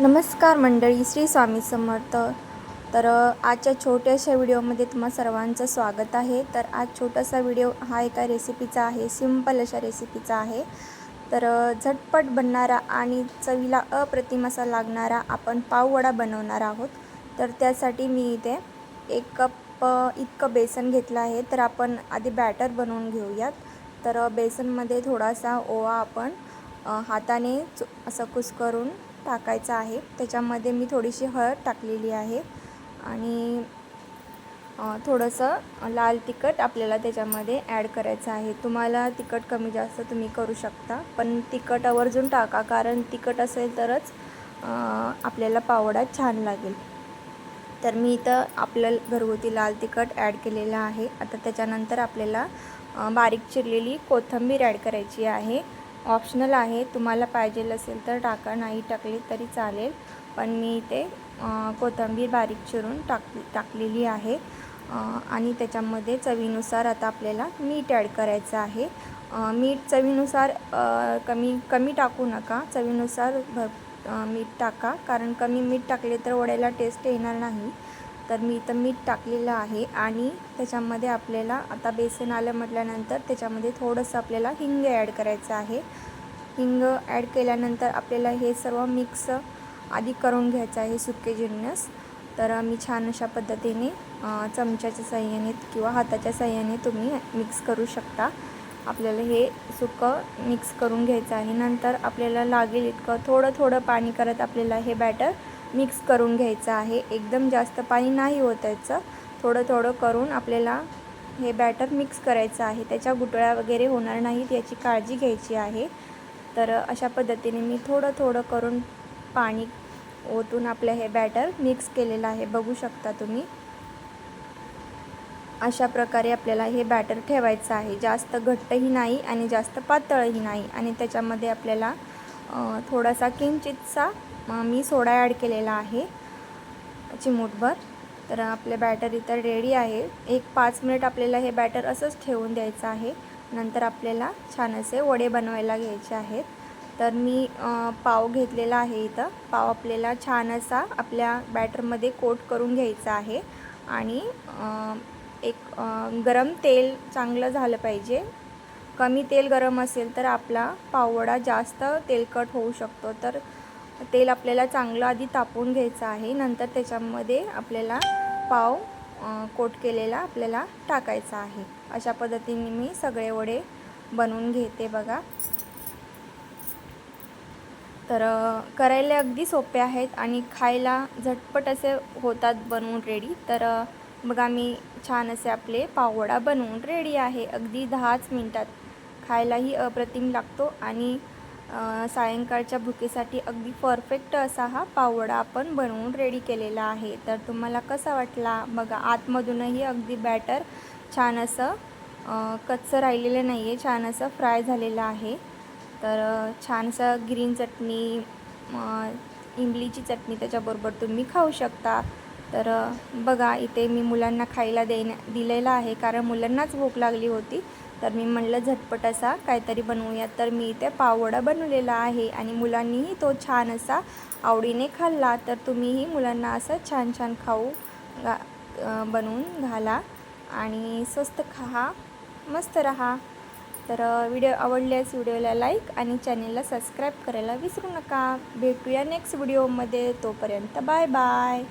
नमस्कार मंडळी श्री स्वामी समर्थ. तर आजच्या छोट्याशा व्हिडिओमध्ये तुम्हा सर्वांचं स्वागत आहे. तर आज छोटासा व्हिडिओ हा एका रेसिपीचा आहे सिंपल अशा रेसिपीचा आहे. तर झटपट बनणारा आणि चवीला अप्रतिम असा लागणारा आपण पाववडा बनवणार आहोत. तर त्यासाठी मी इथे एक कप इतकं बेसन घेतलं आहे. तर आपण आधी बॅटर बनवून घेऊयात. तर बेसनमध्ये थोडासा ओवा आपण हाताने चु असं कुस्करून टाकायचा आहे. त्याच्यामध्ये मी थोडीशी हळद टाकलेली आहे. आणि थोडंसं लाल तिखट आपल्याला त्याच्यामध्ये ॲड करायचं आहे. तुम्हाला तिखट कमी जास्त तुम्ही करू शकता. पण तिखट आवर्जून टाका कारण तिखट असेल तरच आपल्याला पावडा छान लागेल. तर मी इथं आपलं घरगुती लाल तिखट ॲड केलेलं आहे. आता त्याच्यानंतर आपल्याला बारीक चिरलेली कोथिंबीर ॲड करायची आहे. ऑप्शनल आहे. तुम्हाला पाहिजे असेल तर टाका. नाही टाकली तरी चालेल. पण मी इथे कोथंबीर कोथिंबीर बारीक चिरून टाक टाकलेली आहे. आणि त्याच्यामध्ये चवीनुसार आता आपल्याला मीठ ॲड करायचं आहे. मीठ चवीनुसार कमी कमी टाकू नका. चवीनुसार भर मीठ टाका. कारण कमी मीठ टाकले तर वड्याला टेस्ट येणार नाही. तर मी इथं मीठ टाकलेलं आहे आणि त्याच्यामध्ये आपल्याला आता बेसन आलं म्हटल्यानंतर त्याच्यामध्ये थोडंसं आपल्याला हिंग ॲड करायचं आहे. हिंग ॲड केल्यानंतर आपल्याला हे सर्व मिक्स आधी करून घ्यायचं आहे सुके जिन्नस तर मी छान अशा पद्धतीने चमच्याच्या साह्याने किंवा हाताच्या साह्याने तुम्ही मिक्स करू शकता. आपल्याला हे सुकं मिक्स करून घ्यायचं आहे. नंतर आपल्याला लागेल इतकं थोडं थोडं पाणी करत आपल्याला हे बॅटर मिक्स करून घ्यायचं आहे. एकदम जास्त पाणी नाही ओतायचं थोडं थोडं करून आपल्याला हे बॅटर मिक्स करायचं आहे. त्याच्या गुटळ्या वगैरे होणार नाहीत याची काळजी घ्यायची आहे. तर अशा पद्धतीने मी थोडं थोडं करून पाणी ओतून आपलं हे बॅटर मिक्स केलेलं आहे. बघू शकता तुम्ही. अशा प्रकारे आपल्याला हे बॅटर ठेवायचं आहे. जास्त घट्टही नाही आणि जास्त पातळही नाही. आणि त्याच्यामध्ये आपल्याला थोडासा किंचितसा मग मी सोडा ॲड केलेला आहे चिमूटभर तर आपले बॅटर इथं रेडी आहे. एक पाच मिनिट आपल्याला हे बॅटर असंच ठेवून द्यायचं आहे. नंतर आपल्याला छान असे वडे बनवायला घ्यायचे आहेत. तर मी पाव घेतलेला आहे इथं. पाव आपल्याला छान असा आपल्या बॅटरमध्ये कोट करून घ्यायचा आहे. आणि एक गरम तेल चांगलं झालं पाहिजे. कमी तेल गरम असेल तर आपला पाववडा जास्त तेलकट होऊ शकतो. तर तेल आपल्याला चांगलं आधी तापवून घ्यायचं आहे. नंतर त्याच्यामध्ये आपल्याला पाव कोट केलेला आपल्याला टाकायचा आहे. अशा पद्धतीने मी सगळे वडे बनवून घेते बघा. तर करायला अगदी सोपे आहेत आणि खायला झटपट असे होतात बनवून रेडी तर बघा मी छान असे आपले पाववडा बनवून रेडी आहे. अगदी दहाच मिनटात खायलाही अप्रतिम लागतो आणि सायंकाळच्या भुकेसाठी अगदी परफेक्ट असा हा पावडा आपण बनवून रेडी केलेला आहे. तर तुम्हाला कसा वाटला? बघा आतमधूनही अगदी बॅटर छान असं कच्चं राहिलेलं नाही आहे छान असं फ्राय झालेलं आहे. तर छानसं ग्रीन चटणी इमलीची चटणी त्याच्याबरोबर तुम्ही खाऊ शकता. तर बघा इथे मी मुलांना खायला देण्या दिलेलं आहे कारण मुलांनाच भूक लागली होती. तर मी म्हणलं झटपट असा काहीतरी बनवूयात. तर मी इथे पाववडा बनवलेला आहे आणि मुलांनीही तो छान असा आवडीने खाल्ला. तर तुम्हीही मुलांना असं छान छान खाऊ घा बनवून घाला आणि स्वस्त खा मस्त राहा. तर व्हिडिओ आवडल्यास व्हिडिओला लाईक आणि चॅनेलला सबस्क्राईब करायला विसरू नका. भेटूया नेक्स्ट व्हिडिओमध्ये. तोपर्यंत बाय बाय.